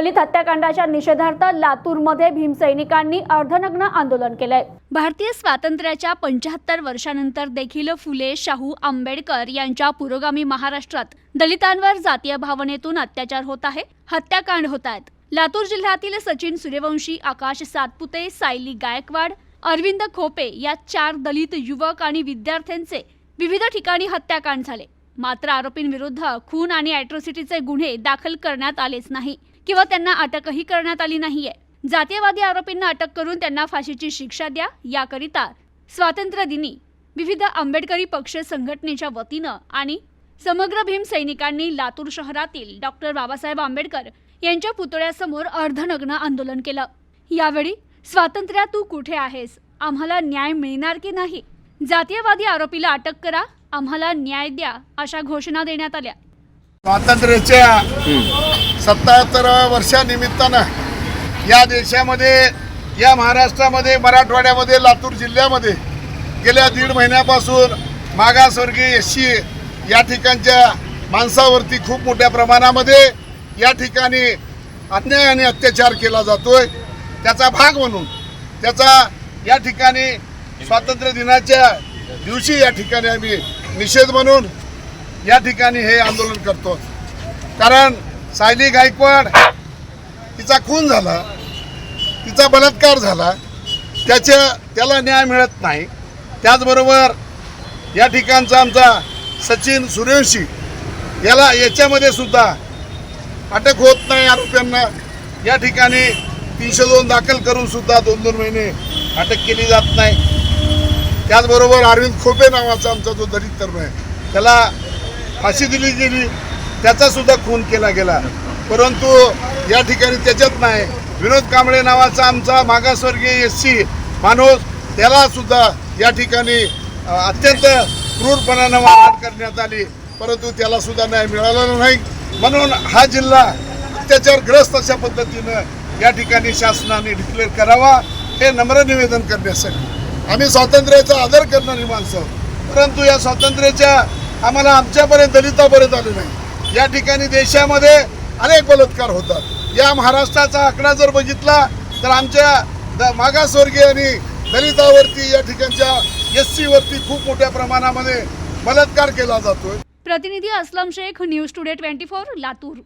दलित हत्याकांडाच्या निषेधार्थ लातूरमध्ये भीमसैनिकांनी अर्धनग्न आंदोलन केलंय. भारतीय स्वातंत्र्याच्या पंच्याहत्तर वर्षानंतर देखील फुले शाहू आंबेडकर यांच्या पुरोगामी महाराष्ट्रात दलितांवर जातीय भावनेतून अत्याचार होत आहे हत्याकांड होत आहेत. लातूर जिल्ह्यातील सचिन सूर्यवंशी आकाश सातपुते सायली गायकवाड अरविंद खोपे या चार दलित युवक आणि विद्यार्थ्यांचे विविध ठिकाणी हत्याकांड झाले. मात्र आरोपींविरुद्ध खून आणि अॅट्रॉसिटीचे गुन्हे दाखल करण्यात आलेच नाही. किंवा त्यांना अटकही करण्यात आली नाहीये. जातीयवादी आरोपींना अटक करून त्यांना फाशीची शिक्षा द्या याकरिता स्वातंत्र्य दिनी विविध आंबेडकरी पक्ष संघटनेच्या वतीनं आणि समग्र भीम सैनिकांनी लातूर शहरातील डॉक्टर बाबासाहेब आंबेडकर यांच्या पुतळ्यासमोर अर्धनग्न आंदोलन केलं. यावेळी स्वातंत्र्या तू कुठे आहेस? आम्हाला न्याय मिळणार की नाही? जातीयवादी आरोपीला अटक करा आम्हाला न्याय द्या अशा घोषणा देण्यात आल्या. स्वातंत्र्याच्या सत्याहत्तराव्या वर्षानिमित्तानं या देशामध्ये या महाराष्ट्रामध्ये मराठवाड्यामध्ये लातूर जिल्ह्यामध्ये गेल्या दीड महिन्यापासून मागासवर्गीय एस सी या ठिकाणच्या माणसावरती खूप मोठ्या प्रमाणामध्ये या ठिकाणी अन्याय आणि अत्याचार केला जातोय. त्याचा भाग म्हणून त्याचा या ठिकाणी स्वातंत्र्य दिनाच्या दिवशी या ठिकाणी आम्ही निषेध म्हणून या ठिकाणी हे आंदोलन करतो कारण सायली गायकवाड तिचा खून झाला तिचा बलात्कार झाला त्याच्या त्याला न्याय मिळत नाही. त्याचबरोबर या ठिकाणचा आमचा सचिन सूर्यवंशी याला याच्यामध्ये सुद्धा अटक होत नाही आरोप्यांना या ठिकाणी तीनशे दोन दाखल करून सुद्धा दोन दोन महिने अटक केली जात नाही. त्याचबरोबर अरविंद खोपे नावाचा आमचा जो दलित तरुण आहे त्याला फाशी दिली गेली. त्याचा सुद्धा खून केला गेला. परंतु या ठिकाणी त्याच्यात नाही. विनोद कांबळे नावाचा आमचा मागासवर्गीय एस सी माणूस त्याला सुद्धा या ठिकाणी अत्यंत क्रूरपणानं मारहाण करण्यात आली. परंतु त्याला सुद्धा न्याय मिळालेला नाही. म्हणून हा जिल्हा अत्याचारग्रस्त अशा पद्धतीनं या ठिकाणी शासनाने डिक्लेअर करावा हे नम्र निवेदन करण्यासाठी. आम्ही स्वातंत्र्याचा आदर करणारी माणसं परंतु या स्वातंत्र्याच्या आम्हाला आमच्यापर्यंत दलितापर्यंत आले नाही. या ठिकाणी देशामध्ये अनेक बलात्कार होतात. या महाराष्ट्राचा आकडा जर बघितला तर आमच्या द- मागासवर्गीय आणि दलितावरती या ठिकाणच्या एस वरती खूप मोठ्या प्रमाणामध्ये बलात्कार केला जातोय. प्रतिनिधी Aslam Shaikh news today twenty four Latur.